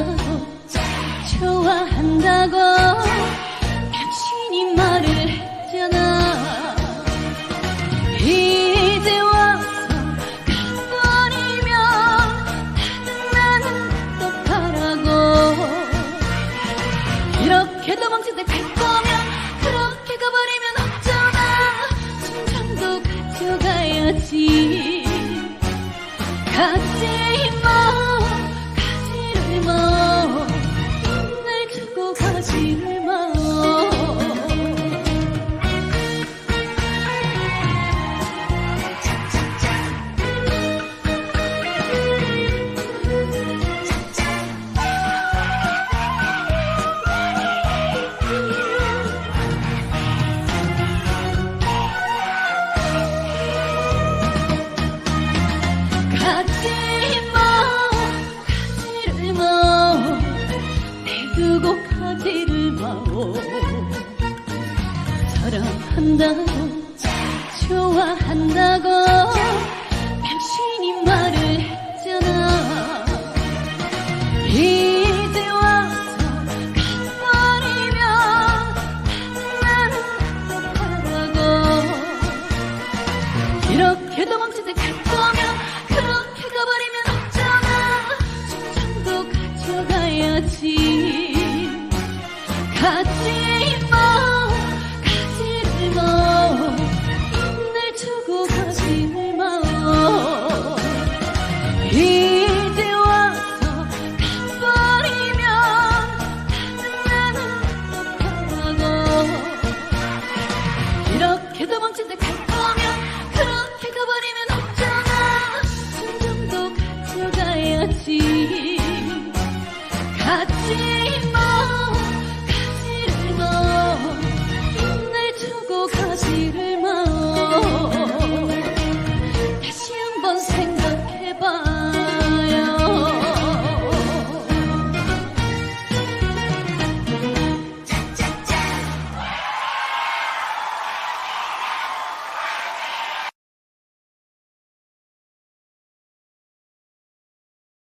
사랑한다고 좋아한다고 당신이 말을 했잖아. 이제 와서 가버리면 나는 어떡하라고. 이렇게 도망칠 때갈 거면 그렇게 가버리면 어쩌나. 심장도 가져가야지. 마가 마오. 사랑한다고 좋아한다고 당신이 말을 했잖아 가지 마. 가지를 마날 주고 가지를 마. 다시 한번 생각해봐